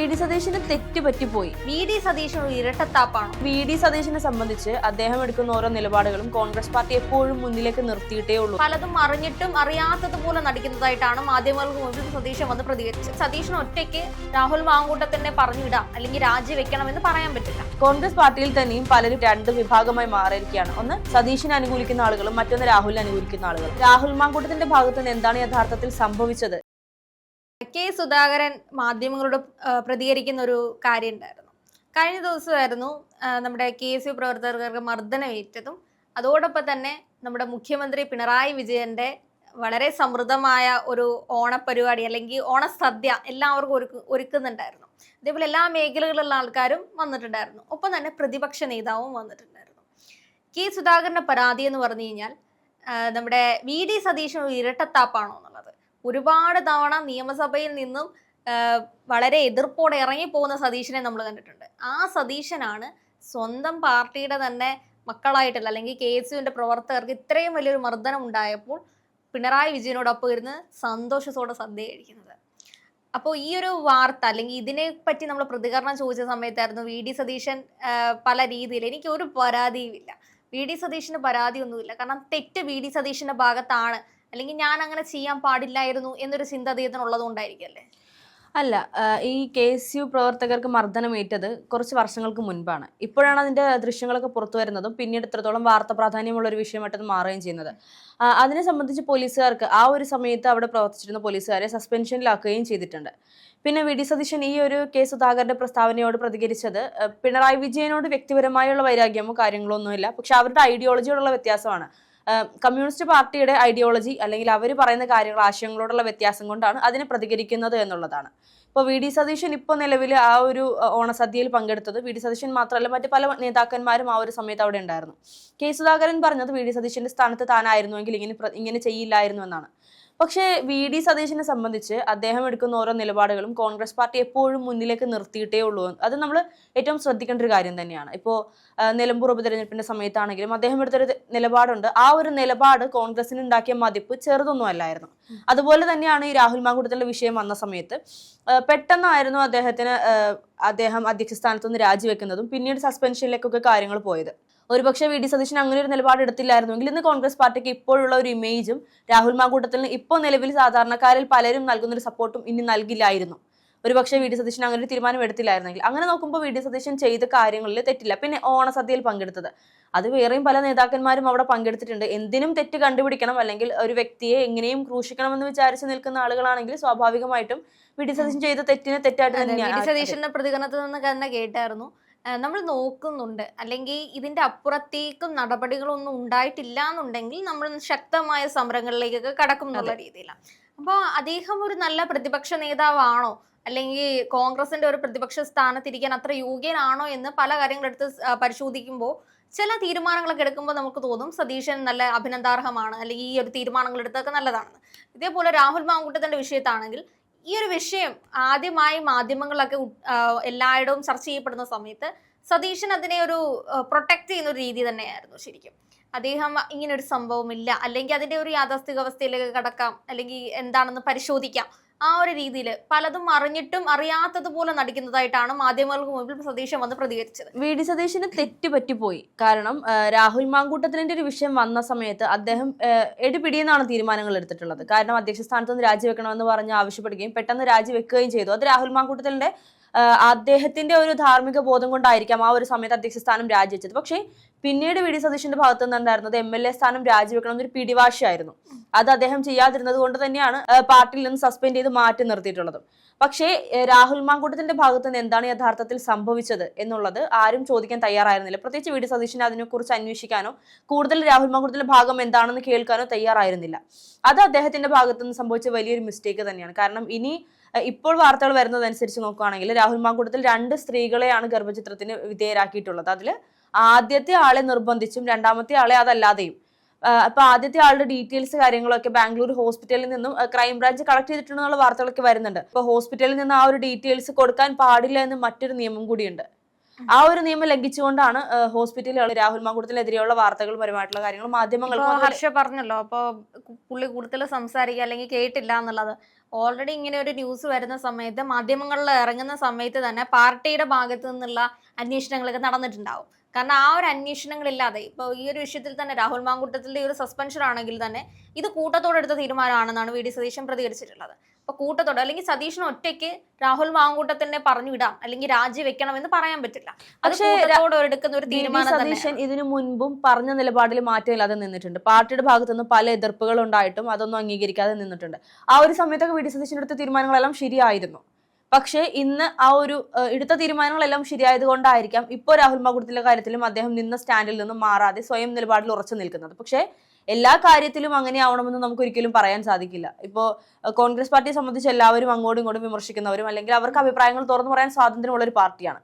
V D സതീശന് തെറ്റ് പറ്റിപ്പോയി. V D Satheesan ഒരു ഇരട്ടത്താപ്പാണ് വി ഡി സതീശനെ സംബന്ധിച്ച് അദ്ദേഹം എടുക്കുന്ന ഓരോ നിലപാടുകളും കോൺഗ്രസ് പാർട്ടി എപ്പോഴും മുന്നിലേക്ക് നിർത്തിയിട്ടേ ഉള്ളൂ. പലതും അറിഞ്ഞിട്ടും അറിയാത്തതുപോലെ നടിക്കുന്നതായിട്ടാണ് മാധ്യമങ്ങൾക്ക് മുമ്പിൽ സതീശൻ വന്ന് പ്രതികരിച്ചത്. സതീഷിന് ഒറ്റയ്ക്ക് രാഹുൽ മാങ്കൂട്ടത്തിനെ പറഞ്ഞിടാം അല്ലെങ്കിൽ രാജിവെക്കണമെന്ന് പറയാൻ പറ്റില്ല. കോൺഗ്രസ് പാർട്ടിയിൽ തന്നെയും പലരും രണ്ട് വിഭാഗമായി മാറിയിരിക്കുകയാണ്. ഒന്ന് സതീശിനെ അനുകൂലിക്കുന്ന ആളുകളും മറ്റൊന്ന് രാഹുലിനെ അനുകൂലിക്കുന്ന ആളുകളും. രാഹുൽ മാങ്കൂട്ടത്തിന്റെ ഭാഗത്ത് നിന്ന് എന്താണ് യഥാർത്ഥത്തിൽ സംഭവിച്ചത്? കെ സുധാകരൻ മാധ്യമങ്ങളോട് പ്രതികരിക്കുന്ന ഒരു കാര്യം ഉണ്ടായിരുന്നു കഴിഞ്ഞ ദിവസമായിരുന്നു നമ്മുടെ കെ എസ് യു പ്രവർത്തകർക്ക് മർദ്ദനമേറ്റതും അതോടൊപ്പം തന്നെ നമ്മുടെ മുഖ്യമന്ത്രി പിണറായി വിജയന്റെ വളരെ സമൃദ്ധമായ ഒരു ഓണപരിപാടി അല്ലെങ്കിൽ ഓണസദ്യ എല്ലാവർക്കും ഒരുക്ക് ഒരുക്കുന്നുണ്ടായിരുന്നു. അതേപോലെ എല്ലാ മേഖലകളിലുള്ള ആൾക്കാരും വന്നിട്ടുണ്ടായിരുന്നു. ഒപ്പം തന്നെ പ്രതിപക്ഷ നേതാവും വന്നിട്ടുണ്ടായിരുന്നു. കെ സുധാകരന്റെ പരാതി എന്ന് പറഞ്ഞു കഴിഞ്ഞാൽ നമ്മുടെ വി ഡി സതീശൻ ഒരു ഇരട്ടത്താപ്പാണോ ഒരുപാട് തവണ നിയമസഭയിൽ നിന്നും വളരെ എതിർപ്പോടെ ഇറങ്ങിപ്പോകുന്ന സതീശനെ നമ്മൾ കണ്ടിട്ടുണ്ട്. ആ സതീശനാണ് സ്വന്തം പാർട്ടിയുടെ തന്നെ മക്കളായിട്ടുള്ള അല്ലെങ്കിൽ കെ എസ് യുവിന്റെ പ്രവർത്തകർക്ക് ഇത്രയും വലിയൊരു മർദ്ദനം ഉണ്ടായപ്പോൾ പിണറായി വിജയനോടൊപ്പം ഇരുന്ന് സന്തോഷത്തോടെ സദ്യ കഴിക്കുന്നത് അപ്പോൾ ഈ ഒരു വാർത്ത അല്ലെങ്കിൽ ഇതിനെപ്പറ്റി നമ്മൾ പ്രതികരണം ചോദിച്ച സമയത്തായിരുന്നു വി ഡി സതീശൻ പല രീതിയിൽ എനിക്ക് ഒരു പരാതിയുമില്ല. V D സതീഷിന് പരാതിയൊന്നുമില്ല. കാരണം തെറ്റ് വി ഡി സതീഷിന്റെ ഭാഗത്താണ് അല്ലെങ്കിൽ ഞാൻ അങ്ങനെ ചെയ്യാൻ പാടില്ലായിരുന്നു എന്നൊരു ചിന്ത അദ്ദേഹത്തിന് കൊണ്ടായിരിക്കല്ലേ? അല്ല ഈ കെ എസ് യു പ്രവർത്തകർക്ക് മർദ്ദനമേറ്റത് കുറച്ച് വർഷങ്ങൾക്ക് മുൻപാണ്. ഇപ്പോഴാണ് അതിന്റെ ദൃശ്യങ്ങളൊക്കെ പുറത്തു വരുന്നതും പിന്നീട് ഇത്രത്തോളം വാർത്ത പ്രാധാന്യമുള്ള ഒരു വിഷയമായിട്ട് അത് മാറുകയും ചെയ്യുന്നത്. അതിനെ സംബന്ധിച്ച് പോലീസുകാർക്ക് ആ ഒരു സമയത്ത് അവിടെ പ്രവർത്തിച്ചിരുന്ന പോലീസുകാരെ സസ്പെൻഷനിലാക്കുകയും ചെയ്തിട്ടുണ്ട്. പിന്നെ വി. ഡി. സതീശൻ ഈ ഒരു കെ. സുധാകരന്റെ പ്രസ്താവനയോട് പ്രതികരിച്ചത് പിണറായി വിജയനോട് വ്യക്തിപരമായുള്ള വൈരാഗ്യമോ കാര്യങ്ങളോ ഒന്നുമില്ല. പക്ഷെ അവരുടെ ഐഡിയോളജിയോടുള്ള വ്യത്യാസമാണ്. കമ്മ്യൂണിസ്റ്റ് പാർട്ടിയുടെ ഐഡിയോളജി അല്ലെങ്കിൽ അവർ പറയുന്ന കാര്യങ്ങൾ ആശയങ്ങളോടുള്ള വ്യത്യാസം കൊണ്ടാണ് അതിനെ പ്രതികരിക്കുന്നത് എന്നുള്ളതാണ്. ഇപ്പോൾ വി ഡി സതീശൻ ഇപ്പോൾ നിലവിൽ ആ ഒരു ഓണസദ്യയിൽ പങ്കെടുത്തത് വി ഡി സതീശൻ മാത്രമല്ല മറ്റ് പല നേതാക്കന്മാരും ആ ഒരു സമയത്ത് അവിടെ ഉണ്ടായിരുന്നു. കെ സുധാകരൻ പറഞ്ഞത് വി ഡി സതീശന്റെ സ്ഥാനത്ത് താനായിരുന്നുവെങ്കിൽ ഇങ്ങനെ ഇങ്ങനെ ചെയ്യില്ലായിരുന്നു എന്നാണ്. പക്ഷേ വി ഡി സതീശനെ സംബന്ധിച്ച് അദ്ദേഹം എടുക്കുന്ന ഓരോ നിലപാടുകളും കോൺഗ്രസ് പാർട്ടി എപ്പോഴും മുന്നിലേക്ക് നിർത്തിയിട്ടേ ഉള്ളൂ. അത് നമ്മൾ ഏറ്റവും ശ്രദ്ധിക്കേണ്ട ഒരു കാര്യം തന്നെയാണ്. ഇപ്പോൾ നിലമ്പൂർ ഉപതെരഞ്ഞെടുപ്പിന്റെ സമയത്താണെങ്കിലും അദ്ദേഹം എടുത്തൊരു നിലപാടുണ്ട്. ആ ഒരു നിലപാട് കോൺഗ്രസിന് ഉണ്ടാക്കിയ മതിപ്പ് ചെറുതൊന്നും അല്ലായിരുന്നു. അതുപോലെ തന്നെയാണ് ഈ രാഹുൽ മാങ്കൂട്ടത്തിന്റെ വിഷയം വന്ന സമയത്ത് പെട്ടെന്നായിരുന്നു അദ്ദേഹത്തിന് അദ്ദേഹം അധ്യക്ഷ സ്ഥാനത്ത് നിന്ന് രാജിവെക്കുന്നതും പിന്നീട് സസ്പെൻഷനിലേക്കൊക്കെ കാര്യങ്ങൾ പോയത്. ഒരുപക്ഷെ വി ഡി സതീശൻ അങ്ങനെ ഒരു നിലപാട് എടുത്തില്ലായിരുന്നെങ്കിൽ ഇന്ന് കോൺഗ്രസ് പാർട്ടിക്ക് ഇപ്പോഴുള്ള ഒരു ഇമേജും രാഹുൽ മാങ്കൂട്ടത്തിന് ഇപ്പോൾ നിലവിൽ സാധാരണക്കാരിൽ പലരും നൽകുന്ന ഒരു സപ്പോർട്ടും ഇനി നൽകില്ലായിരുന്നു. ഒരുപക്ഷെ വി ഡി സതീശൻ അങ്ങനെ ഒരു തീരുമാനം എടുത്തില്ലായിരുന്നെങ്കിൽ. അങ്ങനെ നോക്കുമ്പോൾ വി ഡി സതീശൻ ചെയ്ത കാര്യങ്ങളിൽ തെറ്റില്ല. പിന്നെ ഓണസദ്യയിൽ പങ്കെടുത്തത്. അത് വേറെയും പല നേതാക്കന്മാരും അവിടെ പങ്കെടുത്തിട്ടുണ്ട്. എന്തിനും തെറ്റ് കണ്ടുപിടിക്കണം. അല്ലെങ്കിൽ ഒരു വ്യക്തിയെ എങ്ങനെയും ക്രൂശിക്കണമെന്ന് വിചാരിച്ച് നിൽക്കുന്ന ആളുകളാണെങ്കിൽ സ്വാഭാവികമായിട്ടും വി ഡി സതീശൻ ചെയ്ത തെറ്റിനെ തെറ്റായിട്ട് തന്നെയാണ് സതീശന്റെ പ്രതികരണത്തിൽ നിന്ന് തന്നെ കേട്ടായിരുന്നു. നമ്മൾ നോക്കുന്നുണ്ട്. അല്ലെങ്കിൽ ഇതിന്റെ അപ്പുറത്തേക്കും നടപടികളൊന്നും ഉണ്ടായിട്ടില്ല എന്നുണ്ടെങ്കിൽ നമ്മൾ ശക്തമായ സമരങ്ങളിലേക്കൊക്കെ കടക്കും എന്നുള്ള രീതിയിലാണ് അപ്പോൾ അദ്ദേഹം ഒരു നല്ല പ്രതിപക്ഷ നേതാവാണോ? അല്ലെങ്കിൽ കോൺഗ്രസിന്റെ ഒരു പ്രതിപക്ഷ സ്ഥാനത്തിരിക്കാൻ അത്ര യോഗ്യനാണോ എന്ന് പല കാര്യങ്ങളെടുത്ത് പരിശോധിക്കുമ്പോൾ ചില തീരുമാനങ്ങളൊക്കെ എടുക്കുമ്പോൾ നമുക്ക് തോന്നും സതീശൻ നല്ല അഭിനന്ദാർഹമാണ്. അല്ലെങ്കിൽ ഈ ഒരു തീരുമാനങ്ങൾ എടുത്തൊക്കെ നല്ലതാണെന്ന്. ഇതേപോലെ രാഹുൽ മാങ്കുട്ടത്തിന്റെ വിഷയത്താണെങ്കിൽ ഈ ഒരു വിഷയം ആദ്യമായി മാധ്യമങ്ങളൊക്കെ എല്ലായിടവും ചർച്ച ചെയ്യപ്പെടുന്ന സമയത്ത് സതീശൻ അതിനെ ഒരു പ്രൊട്ടക്ട് ചെയ്യുന്ന ഒരു രീതി തന്നെയായിരുന്നു ശരിക്കും. അദ്ദേഹം ഇങ്ങനെ ഒരു സംഭവമില്ല. അല്ലെങ്കിൽ അതിന്റെ ഒരു യാഥാസ്ഥികാവസ്ഥയിലേക്ക് കടക്കാം. അല്ലെങ്കിൽ എന്താണെന്ന് പരിശോധിക്കാം. ആ ഒരു രീതിയിൽ പലതും അറിഞ്ഞിട്ടും അറിയാത്തതുപോലെ നടിക്കുന്നതായിട്ടാണ് മാധ്യമങ്ങൾക്ക് മുമ്പിൽ സതീശൻ വന്ന് പ്രതികരിച്ചത്. വി ഡി സതീശന് തെറ്റ് പറ്റിപ്പോയി. കാരണം രാഹുൽ മാങ്കൂട്ടത്തിന്റെ ഒരു വിഷയം വന്ന സമയത്ത് അദ്ദേഹം എടുപിടിയെന്നാണ് തീരുമാനങ്ങൾ എടുത്തിട്ടുള്ളത്. കാരണം അധ്യക്ഷ സ്ഥാനത്ത് നിന്ന് രാജിവെക്കണമെന്ന് പറഞ്ഞ് ആവശ്യപ്പെടുകയും പെട്ടെന്ന് രാജിവെക്കുകയും ചെയ്തു. അത് രാഹുൽ മാങ്കൂട്ടത്തിന്റെ ആ, അദ്ദേഹത്തിന്റെ ഒരു ധാർമ്മിക ബോധം കൊണ്ടായിരിക്കാം ആ ഒരു സമയത്ത് അധ്യക്ഷ സ്ഥാനം രാജിവെച്ചത്. പക്ഷേ പിന്നീട് വി. ഡി. സതീഷിന്റെ ഭാഗത്തു നിന്നുണ്ടായിരുന്നത് എം എൽ എ സ്ഥാനം രാജിവെക്കണം എന്നൊരു പിടിവാശിയായിരുന്നു. അത് അദ്ദേഹം ചെയ്യാതിരുന്നത് കൊണ്ട് തന്നെയാണ് പാർട്ടിയിൽ നിന്ന് സസ്പെൻഡ് ചെയ്ത് മാറ്റി നിർത്തിയിട്ടുള്ളത്. പക്ഷേ രാഹുൽ മാങ്കൂട്ടത്തിന്റെ ഭാഗത്ത് നിന്ന് എന്താണ് യഥാർത്ഥത്തിൽ സംഭവിച്ചത് എന്നുള്ളത് ആരും ചോദിക്കാൻ തയ്യാറായിരുന്നില്ല. പ്രത്യേകിച്ച് വി. ഡി. സതീഷിനെ അതിനെക്കുറിച്ച് അന്വേഷിക്കാനോ കൂടുതൽ രാഹുൽ മാങ്കൂട്ടത്തിന്റെ ഭാഗം എന്താണെന്ന് കേൾക്കാനോ തയ്യാറായിരുന്നില്ല. അത് അദ്ദേഹത്തിന്റെ ഭാഗത്ത് നിന്ന് സംഭവിച്ച വലിയൊരു മിസ്റ്റേക്ക് തന്നെയാണ്. കാരണം ഇനി ഇപ്പോൾ വാർത്തകൾ വരുന്നതനുസരിച്ച് നോക്കുകയാണെങ്കിൽ രാഹുൽ മാങ്കൂട്ടത്തിൽ രണ്ട് സ്ത്രീകളെയാണ് ഗർഭചിത്രത്തിന് വിധേയരാക്കിയിട്ടുള്ളത്. അതിൽ ആദ്യത്തെ ആളെ നിർബന്ധിച്ചും രണ്ടാമത്തെ ആളെ അതല്ലാതെയും. അപ്പൊ ആദ്യത്തെ ആളുടെ ഡീറ്റെയിൽസ് കാര്യങ്ങളൊക്കെ ബാംഗ്ലൂർ ഹോസ്പിറ്റലിൽ നിന്നും ക്രൈംബ്രാഞ്ച് കളക്ട് ചെയ്തിട്ടുണ്ടെന്നുള്ള വാർത്തകളൊക്കെ വരുന്നുണ്ട്. അപ്പൊ ഹോസ്പിറ്റലിൽ നിന്ന് ആ ഒരു ഡീറ്റെയിൽസ് കൊടുക്കാൻ പാടില്ല എന്ന് മറ്റൊരു നിയമം കൂടിയുണ്ട്. ആ ഒരു നിയമം ലംഘിച്ചുകൊണ്ടാണ് ഹോസ്പിറ്റലുകൾ രാഹുൽ മാങ്കൂട്ടത്തിനെതിരെയുള്ള വാർത്തകൾ പരമായിട്ടുള്ള കാര്യങ്ങൾ മാധ്യമങ്ങൾ ഹർഷ പറഞ്ഞല്ലോ അപ്പൊ പുള്ളി കൂടുതൽ സംസാരിക്കുക അല്ലെങ്കിൽ കേട്ടില്ല എന്നുള്ളത്. ഓൾറെഡി ഇങ്ങനെ ഒരു ന്യൂസ് വരുന്ന സമയത്ത് മാധ്യമങ്ങളിൽ ഇറങ്ങുന്ന സമയത്ത് തന്നെ പാർട്ടിയുടെ ഭാഗത്തു നിന്നുള്ള അന്വേഷണങ്ങളൊക്കെ നടന്നിട്ടുണ്ടാവും. കാരണം ആ ഒരു അന്വേഷണങ്ങളില്ലാതെ ഇപ്പോൾ ഈ ഒരു വിഷയത്തിൽ തന്നെ രാഹുൽ മാങ്കൂട്ടത്തിന്റെ ഈ ഒരു സസ്പെൻഷൻ ആണെങ്കിൽ തന്നെ ഇത് കൂട്ടത്തോടെ എടുത്ത തീരുമാനമാണെന്നാണ് വി ഡി സതീശൻ പ്രതികരിച്ചിട്ടുള്ളത്. അപ്പൊ കൂട്ടത്തോടെ അല്ലെങ്കിൽ സതീശൻ ഒറ്റയ്ക്ക് രാഹുൽ മാങ്കൂട്ടത്തിനെ പറഞ്ഞു വിടാം അല്ലെങ്കിൽ രാജിവെക്കണം എന്ന് പറയാൻ പറ്റില്ല. അത് എടുക്കുന്ന ഒരു തീരുമാനം സതീശൻ ഇതിനു മുൻപും പറഞ്ഞ നിലപാടിൽ മാറ്റമില്ലാതെ നിന്നിട്ടുണ്ട്. പാർട്ടിയുടെ ഭാഗത്തു നിന്ന് പല എതിർപ്പുകൾ ഉണ്ടായിട്ടും അതൊന്നും അംഗീകരിക്കാതെ നിന്നിട്ടുണ്ട്. ആ ഒരു സമയത്തൊക്കെ വി ഡി സതീശൻ എടുത്ത തീരുമാനങ്ങളെല്ലാം ശരിയായിരുന്നു. പക്ഷേ ഇന്ന് ആ ഒരു എടുത്ത തീരുമാനങ്ങളെല്ലാം ശരിയായത് കൊണ്ടായിരിക്കാം ഇപ്പോൾ രാഹുൽ മകുടത്തിന്റെ കാര്യത്തിലും അദ്ദേഹം നിന്ന സ്റ്റാൻഡിൽ നിന്നും മാറാതെ സ്വയം നിലപാടിൽ ഉറച്ചു നിൽക്കുന്നത്. പക്ഷേ എല്ലാ കാര്യത്തിലും അങ്ങനെ ആവണമെന്ന് നമുക്ക് ഒരിക്കലും പറയാൻ സാധിക്കില്ല. ഇപ്പോൾ കോൺഗ്രസ് പാർട്ടിയെ സംബന്ധിച്ച് എല്ലാവരും അങ്ങോട്ടും ഇങ്ങോട്ടും വിമർശിക്കുന്നവരും അല്ലെങ്കിൽ അവർക്ക് അഭിപ്രായങ്ങൾ തുറന്നു പറയാൻ സ്വാതന്ത്ര്യമുള്ള ഒരു പാർട്ടിയാണ്.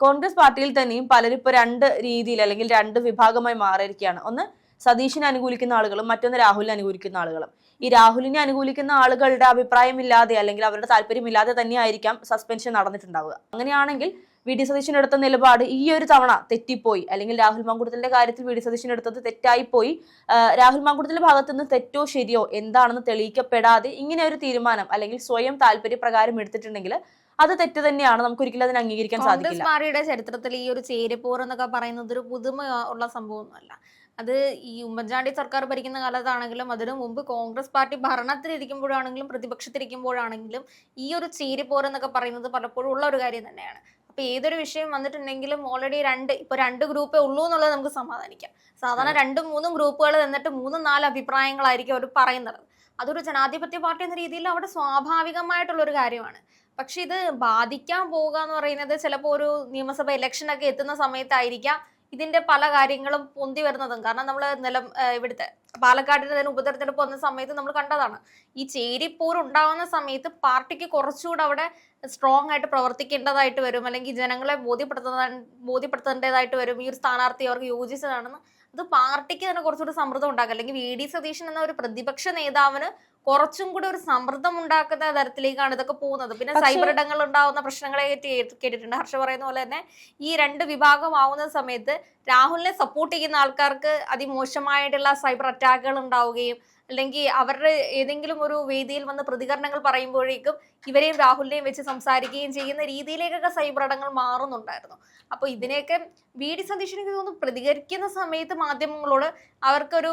കോൺഗ്രസ് പാർട്ടിയിൽ തന്നെയും പലരും ഇപ്പോൾ രണ്ട് രീതിയിൽ അല്ലെങ്കിൽ രണ്ട് വിഭാഗമായി മാറിയിരിക്കുകയാണ്. ഒന്ന് സതീഷിനെ അനുകൂലിക്കുന്ന ആളുകളും മറ്റൊന്ന് രാഹുലിനെ അനുകൂലിക്കുന്ന ആളുകളും. ഈ രാഹുലിനെ അനുകൂലിക്കുന്ന ആളുകളുടെ അഭിപ്രായമില്ലാതെ അല്ലെങ്കിൽ അവരുടെ താല്പര്യമില്ലാതെ തന്നെയായിരിക്കാം സസ്പെൻഷൻ നടന്നിട്ടുണ്ടാവുക. അങ്ങനെയാണെങ്കിൽ വി. ഡി. സതീശൻ എടുത്ത നിലപാട് ഈ ഒരു തവണ തെറ്റിപ്പോയി. അല്ലെങ്കിൽ രാഹുൽ മാങ്കുടത്തിന്റെ കാര്യത്തിൽ വി. ഡി. സതീശൻ എടുത്തത് തെറ്റായിപ്പോയി ആഹ് രാഹുൽ മാങ്കുടത്തിന്റെ ഭാഗത്തു നിന്ന് തെറ്റോ ശരിയോ എന്താണെന്ന് തെളിയിക്കപ്പെടാതെ ഇങ്ങനെ ഒരു തീരുമാനം അല്ലെങ്കിൽ സ്വയം താല്പര്യപ്രകാരം എടുത്തിട്ടുണ്ടെങ്കിൽ അത് തെറ്റ് തന്നെയാണ്. നമുക്ക് ഒരിക്കലും അതിനെ അംഗീകരിക്കാൻ സാധിക്കും സാധിക്കില്ല. ചരിത്രത്തിൽ ഈ ഒരു ചേരിപ്പോർ എന്നൊക്കെ പറയുന്നത് ഒരു പുതുമ ഉള്ള സംഭവമൊന്നുമല്ല. അത് ഈ ഉമ്മൻചാണ്ടി സർക്കാർ ഭരിക്കുന്ന കാലത്താണെങ്കിലും അതിനു മുമ്പ് കോൺഗ്രസ് പാർട്ടി ഭരണത്തിലിരിക്കുമ്പോഴാണെങ്കിലും പ്രതിപക്ഷത്തിരിക്കുമ്പോഴാണെങ്കിലും ഈ ഒരു ചീരിപ്പോരെന്നൊക്കെ പറയുന്നത് പലപ്പോഴും ഉള്ള ഒരു കാര്യം തന്നെയാണ്. അപ്പൊ ഏതൊരു വിഷയം വന്നിട്ടുണ്ടെങ്കിലും ഓൾറെഡി രണ്ട് ഇപ്പൊ രണ്ട് ഗ്രൂപ്പേ ഉള്ളൂ എന്നുള്ളത് നമുക്ക് സമാധാനിക്കാം. സാധാരണ രണ്ടും മൂന്നും ഗ്രൂപ്പുകൾ തന്നിട്ട് മൂന്നും നാല് അഭിപ്രായങ്ങളായിരിക്കും അവർ പറയുന്നത്. അതൊരു ജനാധിപത്യ പാർട്ടി എന്ന രീതിയിൽ അവിടെ സ്വാഭാവികമായിട്ടുള്ള ഒരു കാര്യമാണ്. പക്ഷെ ഇത് ബാധിക്കാൻ പോവുക എന്ന് പറയുന്നത് ചിലപ്പോൾ ഒരു നിയമസഭ ഇലക്ഷനൊക്കെ എത്തുന്ന സമയത്തായിരിക്കാം. ഇതിന്റെ പല കാര്യങ്ങളും പൊന്തി വരുന്നതും. കാരണം നമ്മൾ നിലം ഇവിടുത്തെ പാലക്കാടിന്റെ തന്നെ ഉപതെരഞ്ഞെടുപ്പ് വന്ന സമയത്ത് നമ്മൾ കണ്ടതാണ്. ഈ ചേരിപ്പോർ ഉണ്ടാവുന്ന സമയത്ത് പാർട്ടിക്ക് കുറച്ചുകൂടെ അവിടെ സ്ട്രോങ് ആയിട്ട് പ്രവർത്തിക്കേണ്ടതായിട്ട് വരും. അല്ലെങ്കിൽ ജനങ്ങളെ ബോധ്യപ്പെടുത്തുന്ന ബോധ്യപ്പെടുത്തേണ്ടതായിട്ട് വരും. ഈ ഒരു സ്ഥാനാർത്ഥി അവർക്ക് യോജിച്ചതാണെന്ന് അത് പാർട്ടിക്ക് തന്നെ കുറച്ചുകൂടി സമ്മർദ്ദം ഉണ്ടാക്കുക. അല്ലെങ്കിൽ വി ഡി സതീശൻ എന്ന ഒരു പ്രതിപക്ഷ നേതാവിന് കുറച്ചും കൂടി ഒരു സമ്മർദ്ദം ഉണ്ടാക്കുന്ന തരത്തിലേക്കാണ് ഇതൊക്കെ പോകുന്നത്. പിന്നെ സൈബർ ഇടങ്ങൾ ഉണ്ടാവുന്ന പ്രശ്നങ്ങളെ കേട്ടിട്ടുണ്ട്. ഹർഷ പറയുന്ന പോലെ തന്നെ ഈ രണ്ട് വിഭാഗമാവുന്ന സമയത്ത് രാഹുലിനെ സപ്പോർട്ട് ചെയ്യുന്ന ആൾക്കാർക്ക് അതിമോശമായിട്ടുള്ള സൈബർ അറ്റാക്കുകൾ ഉണ്ടാവുകയും അല്ലെങ്കിൽ അവരുടെ ഏതെങ്കിലും ഒരു വേദിയിൽ വന്ന് പ്രതികരണങ്ങൾ പറയുമ്പോഴേക്കും ഇവരെയും രാഹുലിനെയും വെച്ച് സംസാരിക്കുകയും ചെയ്യുന്ന രീതിയിലേക്കൊക്കെ സൈബർ അടങ്ങൾ മാറുന്നുണ്ടായിരുന്നു. അപ്പൊ ഇതിനെയൊക്കെ വി ഡി സതീശൻ തോന്നുന്നു പ്രതികരിക്കുന്ന സമയത്ത് മാധ്യമങ്ങളോട് അവർക്കൊരു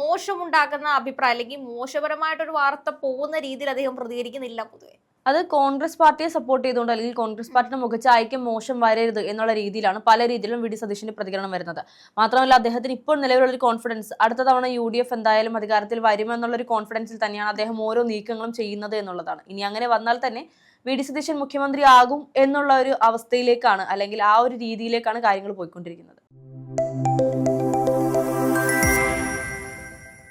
മോശമുണ്ടാക്കുന്ന അഭിപ്രായം അല്ലെങ്കിൽ മോശപരമായിട്ടൊരു വാർത്ത പോകുന്ന രീതിയിൽ അദ്ദേഹം പ്രതികരിക്കുന്നില്ല പൊതുവെ. അത് കോൺഗ്രസ് പാർട്ടിയെ സപ്പോർട്ട് ചെയ്തുകൊണ്ട് അല്ലെങ്കിൽ കോൺഗ്രസ് പാർട്ടിയുടെ മുഖച്ചായ്ക്ക് മോശം വരരുത് എന്നുള്ള രീതിയിലാണ് പല രീതിയിലും വി ഡി സതീഷിന്റെ പ്രതികരണം വരുന്നത്. മാത്രമല്ല അദ്ദേഹത്തിന് ഇപ്പോൾ നിലവിലുള്ള ഒരു കോൺഫിഡൻസ് അടുത്ത തവണ യു ഡി എഫ് എന്തായാലും അധികാരത്തിൽ വരുമെന്നുള്ള ഒരു കോൺഫിഡൻസിൽ തന്നെയാണ് അദ്ദേഹം ഓരോ നീക്കങ്ങളും ചെയ്യുന്നത് എന്നുള്ളതാണ്. ഇനി അങ്ങനെ വന്നാൽ തന്നെ വി ഡി സതീശൻ മുഖ്യമന്ത്രി ആകും എന്നുള്ള ഒരു അവസ്ഥയിലേക്കാണ് അല്ലെങ്കിൽ ആ ഒരു രീതിയിലേക്കാണ് കാര്യങ്ങൾ പോയിക്കൊണ്ടിരിക്കുന്നത്.